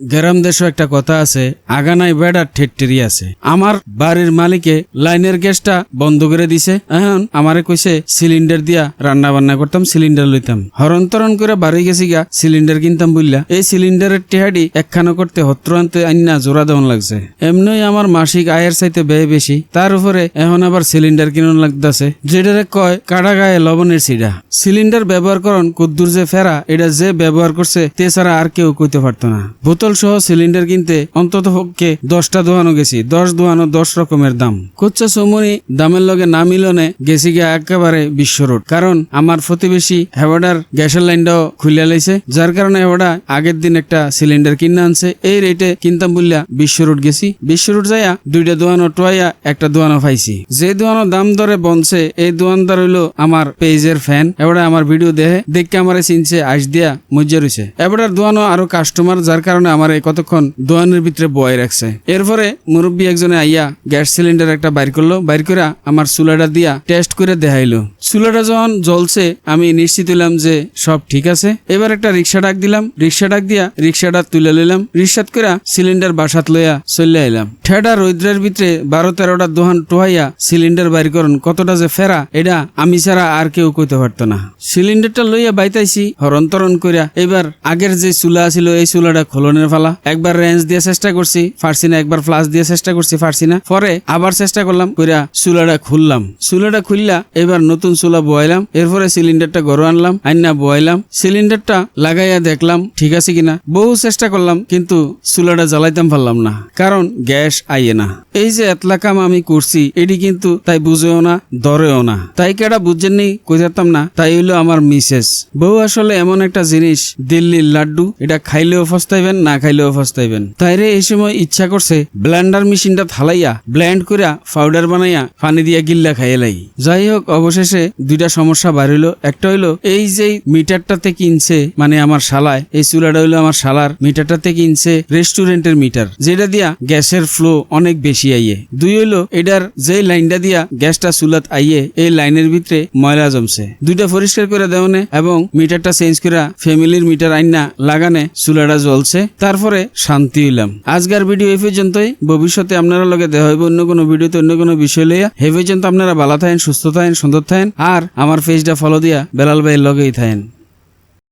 গ্রাম দেশে একটা কথা আছে আগানাই বেড়া ঠেট্টেরি আছে। আমার বাড়ির মালিকে লাইনের গ্যাসটা বন্ধ করে দিছে। এখন আমারে কইছে, সিলিন্ডার দিয়া রান্না বান্না করতাম, সিলিন্ডার লইতাম। হরন্তরণ করে বাড়ি গেছি গা, সিলিন্ডার কিনতাম বুঝলা এই সিলিন্ডারের টেহাডি একখানা করতে হত্র আনতে আইনা জোড়া দেওয়ান লাগছে। এমনই আমার মাসিক আয়ের চাইতে ব্যয় বেশি। তার উপরে এখন আবার সিলিন্ডার কিনুন লাগতেছে, যেটারে কয় কাটা গায়ে লবণের সিডা সিলিন্ডার ব্যবহার করন কুদ্দুর যে ফেরা, এটা যে ব্যবহার করছে, তে ছাড়া আর কেউ কইতে পারতো না। বোতল সহ সিলিন্ডার কিনতে অন্তত পক্ষে দশটা দোয়ানো গেছি। দশ দোয়ানো দশ রকমের দাম। কুচ্চা চৌমনি দামের লগে না মিলনে গেছি গিয়া একেবারে বিশ্ব রোড। কারণ আমার প্রতিবেশী হেওয়াডার গ্যাসের লাইনটাও খুলে লাইছে। যার কারণে হেওয়াডা আগের দিন একটা সিলিন্ডার কিনে আনছে। এই রেটে কিনতাম বললা বিশ্ব রোড গেছি। বিশ্ব রোড যাইয়া দুইটা দোয়ানো টোয়াইয়া, একটা দোয়ানো পাইছি। যে দোয়ানো দাম দরে বনছে, এই দোয়ানদার হইল আমার পেজের ফ্যান। এবারে আমার ভিডিও দেখে দেখে আমারে চিনছে, আইস দিয়া মজ্জা রয়েছে এবারে দোয়ানো আরও কাস্টমার যার কারণে আমার এই কতক্ষণ দোয়ানের ভিতরে বয় রাখছে। এরপরে মুরব্বী একজনে আইয়া গ্যাস সিলিন্ডার একটা বাইর করল। বাইর করে আমার চুলাটা দিয়া টেস্ট করে দেখাইলো। চুলাটা যখন জ্বলছে, আমি নিশ্চিত হইলাম যে সব ঠিক আছে। এবার একটা রিক্সা ডাক দিলাম। রিক্সা ডাক দিয়া রিক্সাটা তুলে লইলাম। রিক্সাত করে সিলিন্ডার বাসাত লইয়া চলে আইলাম। ঠেডা রৌদ্রের ভিতরে বারো তেরোটা দোহান টোহাইয়া সিলিন্ডার বাইর করুন, কতটা যে ফেরা, এটা আমি ছাড়া আর কেউ কইতে পারতো না। সিলিন্ডারটা লইয়া বাইতাইছি হরন্তরণ করিয়া এবার আগের যে চুলা ছিল, এই চুলাটা খোলনের ফালা। একবার রেঞ্জ দিয়ে চেষ্টা করছি, পারছি না। একবার ফ্লাশ দিয়ে চেষ্টা করছি, পারছি না। পরে আবার চেষ্টা করলাম, কইরা চুলাটা খুললাম। চুলাটা খুললা, এবার নতুন চুলা বয়াইলাম। এরপরে সিলিন্ডারটা গরু আনলাম, আইনা বয়াইলাম। সিলিন্ডারটা লাগাইয়া দেখলাম, ঠিক আছে কিনা? বহু চেষ্টা করলাম, কিন্তু চুলাটা জ্বালাইতাম পারলাম না, কারণ গ্যাস আইয়ে না। এই যে এতলা কাম আমি করছি, এটি কিন্তু তাই বুঝেও না, ধরেও না। তাই কেডা বুঝছেননি কইতাম না। তাই হইল আমার মিসেস। বউ আসলে এমন একটা জিনিস, দিল্লির লাড্ডু, এটা খাইলেও ফস্তাইবেন না খাইলেও ফস্তাইবেন। তাইরে এই সময় ইচ্ছা করছে ব্লেন্ডার মেশিনটা থালাইয়া ব্লেন্ড কইরা পাউডার বানাইয়া পানি দিয়া গিল্লা খাইয়ে লাই। যাই হোক অবশেষে দুইটা সমস্যা বার হইল। একটা হইল, এই যে মিটারটাতে কিনছে মানে আমার শালায়, এই চুলাটা হইল আমার শালার মিটারটাতে কিনছে রেস্টুরেন্টের মিটার, যেটা দিয়া গ্যাসের ফ্লো অনেক বেশি আইয়ে। দুই হইল, এটার যে লাইনটা দিয়া গ্যাসটা চুলাত আইয়ে, এই লাইনের ভিতরে ময়লা জমছে। দুইটা পরিষ্কার করে দেওয়ানে এবং মিটারটা চেঞ্জ করে ফ্যামিলির মিটার আইনা লাগানে চুলাটা জ্বলছে। তারপরে শান্তি হইলাম। আজকের ভিডিও এই পর্যন্তই। ভবিষ্যতে আপনারা লগে দেখা হইব অন্য কোনো ভিডিওতে, অন্য কোনো বিষয় লইয়া। হে পর্যন্ত আপনারা ভালো থাকেন, সুস্থ থাকেন, সুন্দর থাকেন। আর আমার পেজটা ফলো দিয়া বেলাল ভাইয়ের লগেই থাকেন।